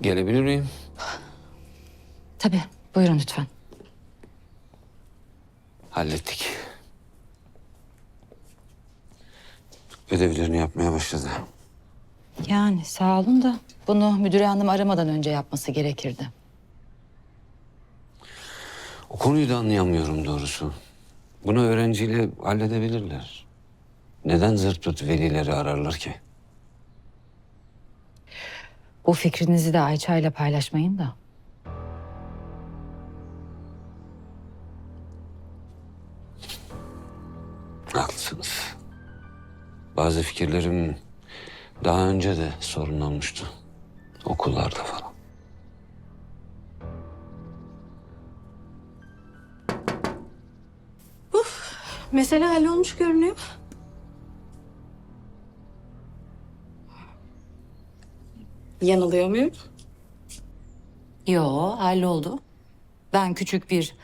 Gelebilir miyim? Tabii. Buyurun lütfen. Hallettik. Ödevlerini yapmaya başladı. Yani sağ olun da bunu müdüre hanım aramadan önce yapması gerekirdi. O konuyu da anlayamıyorum doğrusu. Bunu öğrenciyle halledebilirler. Neden zırt pırt velileri ararlar ki? Bu fikrinizi de Ayça ile paylaşmayın da. Haklısınız. Bazı fikirlerim daha önce de sorunlanmıştı. Okullarda falan. Mesele hallolmuş görünüyor. Yanılıyor muyum? Yo, halloldu. Ben küçük bir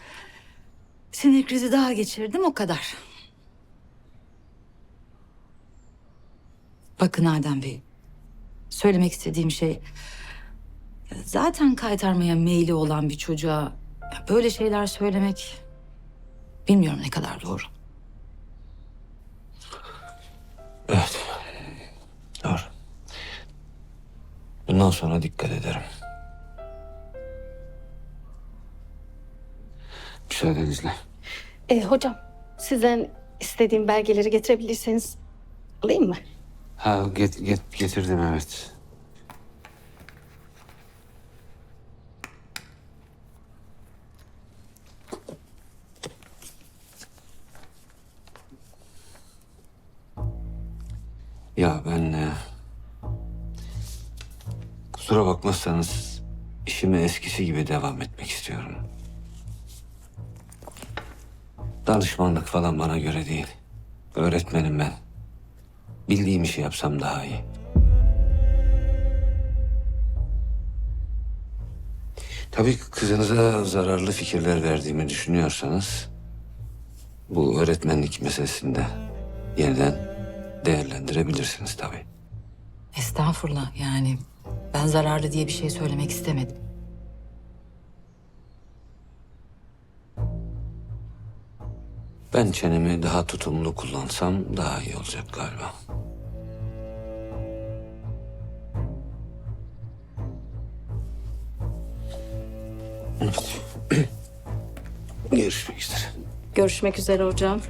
sinir krizi daha geçirdim o kadar. Bakın Adem Bey, söylemek istediğim şey... Zaten kaytarmaya meyli olan bir çocuğa böyle şeyler söylemek... Bilmiyorum ne kadar doğru. Bundan sonra dikkat ederim. Müsaadenizle. E, hocam sizden istediğim belgeleri getirebilirseniz alayım mı? Ha get, get, getirdim evet. Ya ben e, kusura bakmazsanız işime eskisi gibi devam etmek istiyorum. Danışmanlık falan bana göre değil. Öğretmenim ben. Bildiğim işi yapsam daha iyi. Tabii kızınıza zararlı fikirler verdiğimi düşünüyorsanız... ...bu öğretmenlik meselesinde yeniden değerlendirebilirsiniz tabii. Estağfurullah yani ben zararlı diye bir şey söylemek istemedim. Ben çenemi daha tutumlu kullansam daha iyi olacak galiba. Evet. Görüşmek üzere. Görüşmek üzere hocam.